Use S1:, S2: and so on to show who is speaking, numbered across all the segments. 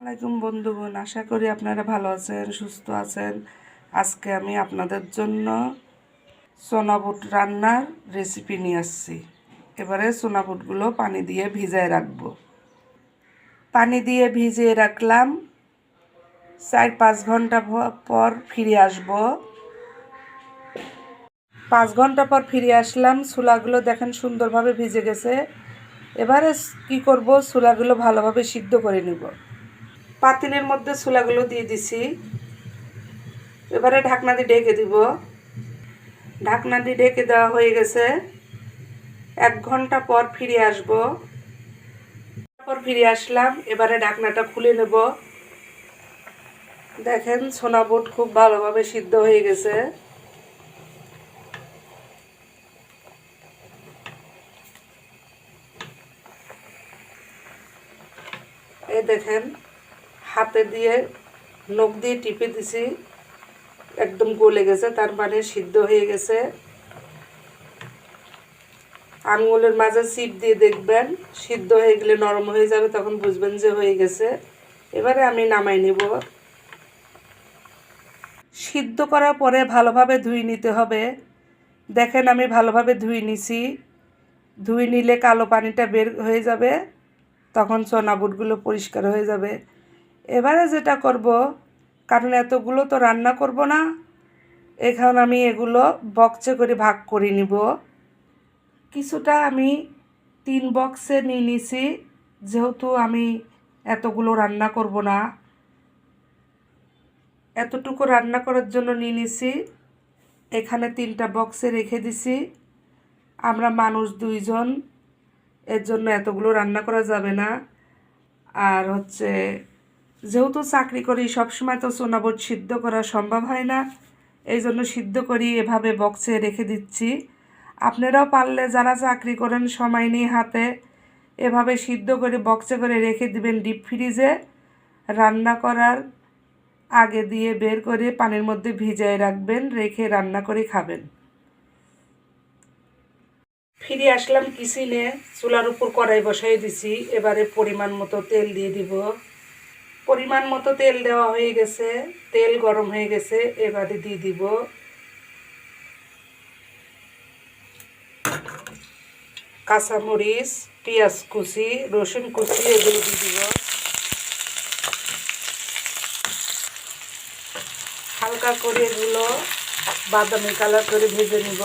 S1: আসসালামাইকুম বন্ধুগণ আশা করি আপনারা ভালো আছেন, সুস্থ আছেন। আজকে আমি আপনাদের জন্য সোনাবুট রান্নার রেসিপি নিয়ে আসছি। এবারে সোনাবুটগুলো পানি দিয়ে ভিজায় রাখব। পানি দিয়ে ভিজিয়ে রাখলাম। চার পাঁচ ঘণ্টা পর ফিরে আসব। পাঁচ ঘণ্টা পর ফিরে আসলাম। চুলাগুলো দেখেন সুন্দরভাবে ভিজে গেছে। এবারে কি করব? চুলাগুলো ভালোভাবে সিদ্ধ করে নিব। পাতিলের মধ্যে ছোলাগুলো দিয়ে দিছি। এবারে ঢাকনা দিয়ে ঢেকে দিব। ঢাকনা দিয়ে ঢেকে দেওয়া হয়ে গেছে। এক ঘণ্টা পর ফিরে আসব। পর ফিরে আসলাম, এবারে ঢাকনাটা খুলে নেব। দেখেন, সোনা বুট খুব ভালোভাবে সিদ্ধ হয়ে গেছে। এই দেখেন হাতে দিয়ে নখ দিয়ে টিপে দিছি। একদম গলে গেছে, তার মানে সিদ্ধ হয়ে গেছে। আঙুলের মাঝে চিপ দিয়ে দেখবেন, সিদ্ধ হয়ে গেলে নরম হয়ে যাবে, তখন বুঝবেন যে হয়ে গেছে। এবারে আমি নামাই নেব। সিদ্ধ করার পরে ভালোভাবে ধুয়ে নিতে হবে। দেখেন আমি ভালোভাবে ধুয়ে নিছি। ধুয়ে নিলে কালো পানিটা বের হয়ে যাবে, তখন সোনা বুটগুলো পরিষ্কার হয়ে যাবে। এবারে যেটা করব, কারণ এতগুলো তো রান্না করব না, এখন আমি এগুলো বক্সে করে ভাগ করে নিব। কিছুটা আমি তিন বক্সে নিয়ে নিছি, যেহেতু আমি এতগুলো রান্না করব না। এতটুকু রান্না করার জন্য নিয়ে নিছি, এখানে তিনটা বক্সে রেখে দিছি। আমরা মানুষ দুইজন, এর জন্য এতগুলো রান্না করা যাবে না। আর হচ্ছে যেহেতু চাকরি করি, সবসময় তো সোনাবট সিদ্ধ করা সম্ভব হয় না। এই জন্য সিদ্ধ করি, এভাবে বক্সে রেখে দিচ্ছি। আপনারাও পারলে যারা চাকরি করেন, সময় নেই হাতে, এভাবে সিদ্ধ করে বক্সে করে রেখে দিবেন ডিপ ফ্রিজে। রান্না করার আগে দিয়ে বের করে পানির মধ্যে ভিজায় রাখবেন, রেখে রান্না করে খাবেন। ফিরে আসলাম কিচেনে। চুলার উপর কড়াই বসাই দিছি। এবারে পরিমাণ মতো তেল দিয়ে দিব। পরিমাণ মতো তেল দেওয়া হয়ে গেছে। তেল গরম হয়ে গেছে, এবারে দিয়ে দিব। কাঁচামরিচ, পেঁয়াজ কুচি, রসুন কুচি, এগুলো দিয়ে দিব। হালকা করে এগুলো বাদামি কালার করে ভেজে নিব।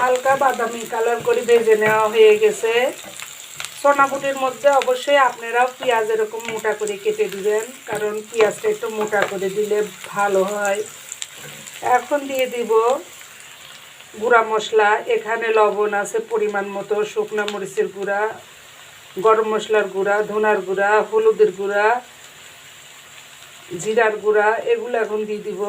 S1: হালকা বাদামি কালার করে ভেজে নেওয়া হয়ে গেছে। সোনাপুটির মধ্যে অবশ্যই আপনারাও পেঁয়াজ এরকম মোটা করে কেটে দিবেন, কারণ পেঁয়াজটা একটু মোটা করে দিলে ভালো হয়। এখন দিয়ে দিব গুঁড়া মশলা, এখানে লবণ আছে পরিমাণ মতো, শুকনো মরিচের গুঁড়া, গরম মশলার গুঁড়া, ধনার গুঁড়া, হলুদের গুঁড়া, জিরার গুঁড়া, এগুলো এখন দিয়ে দিব।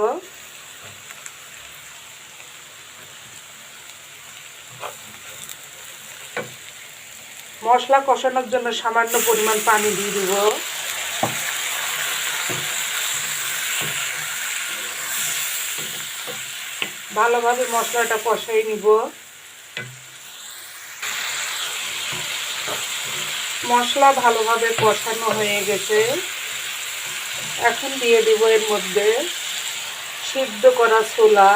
S1: মশলা কষানোর জন্য সামান্য পরিমাণ পানি দিয়ে দিব। ভালোভাবে মশলাটা কষাই নিব। মশলা ভালোভাবে কষানো হয়ে গেছে। এখন দিয়ে দিব এর মধ্যে সিদ্ধ করা ছোলা।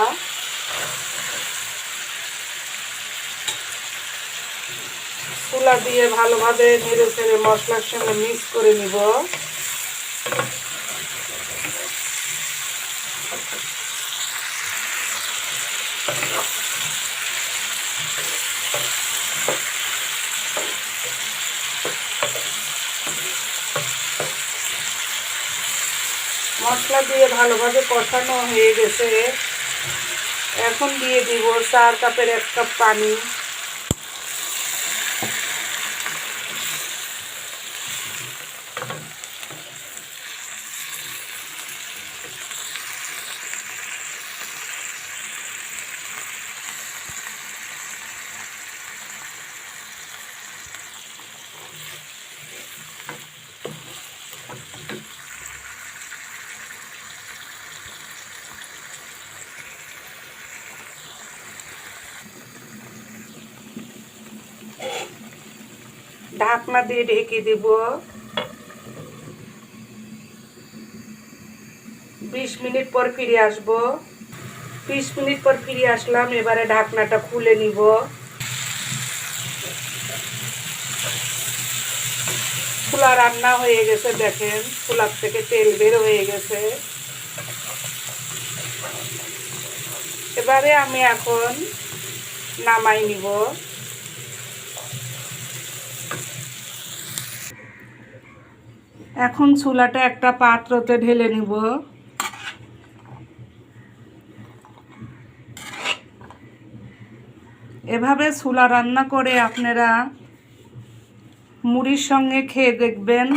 S1: ছোলা দিয়ে ভালোভাবে নেড়ে চেড়ে মশলার সঙ্গে মিক্স করে নিব। মশলা দিয়ে ভালোভাবে কষানো হয়ে গেছে। এখন দিয়ে দিব চার কাপের এক কাপ পানি। ঢাকনা দিয়ে ঢেকে দিব। বিশ মিনিট পর ফিরে আসব। বিশ মিনিট পর ফিরে আসলাম, এবারে ঢাকনাটা খুলে নিব। ফুলা রান্না হয়ে গেছে, দেখেন ফুলার থেকে তেল বের হয়ে গেছে। এবারে আমি এখন নামাই নিব। এখন চুলাটা একটা পাত্রতে ঢেলে নিব। এভাবে চুলা রান্না করে আপনারা মুড়ির সঙ্গে খেয়ে দেখবেন।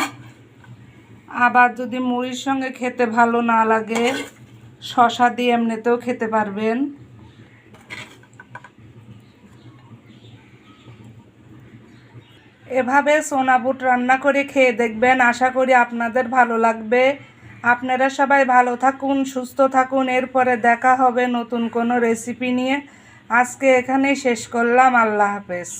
S1: আবার যদি মুড়ির সঙ্গে খেতে ভালো না লাগে শশা দিয়ে এমনিতেও খেতে পারবেন। এভাবে সোনা বুট রান্না করে খেয়ে দেখবেন। আশা করি আপনাদের ভালো লাগবে। আপনারা সবাই ভালো থাকুন, সুস্থ থাকুন। এরপরে দেখা হবে নতুন কোনো রেসিপি নিয়ে। আজকে এখানেই শেষ করলাম। আল্লাহ হাফেজ।